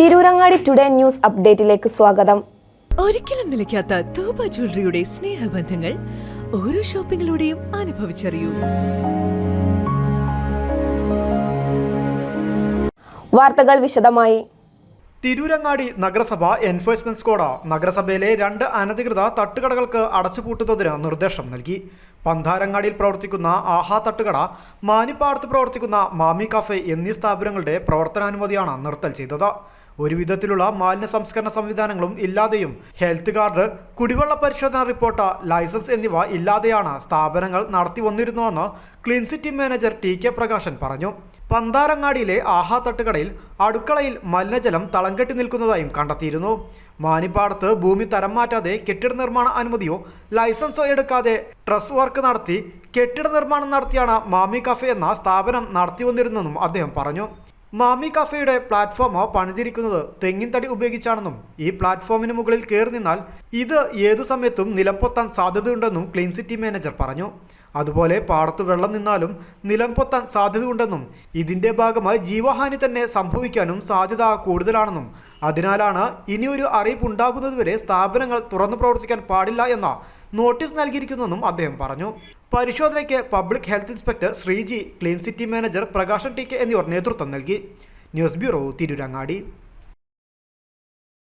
Tirurangadi today news അപ്ഡേറ്റിലേക്ക് സ്വാഗതം. ഒരിക്കലും നിലയ്ക്കാത്ത തൂബ ജ്വല്ലറിയുടെ സ്നേഹബന്ധങ്ങൾ ഓരോ ഷോപ്പിംഗിലൂടെയും അനുഭവിച്ചറിയൂ. വാർത്തകൾ വിശദമായി. തിരൂരങ്ങാടി നഗരസഭ എൻഫോഴ്സ്മെന്റ് സ്ക്വാഡ് നഗരസഭയിലെ രണ്ട് അനധികൃത തട്ടുകടകൾക്ക് അടച്ചുപൂട്ടുന്നതിന് നിർദ്ദേശം നൽകി. പന്താരങ്ങാടിയിൽ പ്രവർത്തിക്കുന്ന ആഹാ തട്ടുകട മാനിപ്പാടത്ത് പ്രവർത്തിക്കുന്ന മാമി കഫേ എന്നീ സ്ഥാപനങ്ങളുടെ പ്രവർത്തനാനുമതിയാണ് നിർത്തൽ ചെയ്തത്. ഒരു വിധത്തിലുള്ള മാലിന്യ സംസ്കരണ സംവിധാനങ്ങളും ഇല്ലാതെയും ഹെൽത്ത് കാർഡ് കുടിവെള്ള പരിശോധന റിപ്പോർട്ട് ലൈസൻസ് എന്നിവ ഇല്ലാതെയാണ് സ്ഥാപനങ്ങൾ നടത്തി വന്നിരുന്നതെന്ന് clean city manager T K Prakashan പറഞ്ഞു. പന്താരങ്ങാടിയിലെ ആഹാ തട്ടുകടയിൽ അടുക്കളയിൽ മലിനജലം തളം കെട്ടി നിൽക്കുന്നതായും കണ്ടെത്തിയിരുന്നു. മാനിപ്പാടത്ത് ഭൂമി തരം മാറ്റാതെ കെട്ടിട നിർമ്മാണ അനുമതിയോ ലൈസൻസോ എടുക്കാതെ ട്രസ് വർക്ക് നടത്തി കെട്ടിട നിർമ്മാണം നടത്തിയാണ് മാമി കഫേ എന്ന സ്ഥാപനം നടത്തി വന്നിരുന്നെന്നും അദ്ദേഹം പറഞ്ഞു. മാമി കഫേയുടെ പ്ലാറ്റ്ഫോം പണിതിരിക്കുന്നത് തെങ്ങിൻ തടി ഉപയോഗിച്ചാണെന്നും ഈ പ്ലാറ്റ്ഫോമിന് മുകളിൽ കയറി നിന്നാൽ ഇത് ഏതു സമയത്തും നിലംപൊത്താൻ സാധ്യതയുണ്ടെന്നും ക്ലീൻ സിറ്റി മാനേജർ പറഞ്ഞു. അതുപോലെ പാടത്ത് വെള്ളം നിന്നാലും നിലംപൊത്താൻ സാധ്യതയുണ്ടെന്നും ഇതിന്റെ ഭാഗമായി ജീവഹാനി തന്നെ സംഭവിക്കാനും സാധ്യത കൂടുതലാണെന്നും അതിനാലാണ് ഇനിയൊരു അറിയിപ്പ് ഉണ്ടാകുന്നതുവരെ സ്ഥാപനങ്ങൾ തുറന്നു പ്രവർത്തിക്കാൻ പാടില്ല എന്ന നോട്ടീസ് നൽകിയിരിക്കുന്നെന്നും അദ്ദേഹം പറഞ്ഞു. പരിശോധനയ്ക്ക് public health inspector Sreeji clean city manager Prakashan T K എന്നിവർ നേതൃത്വം നൽകി. News bureau Tirurangadi.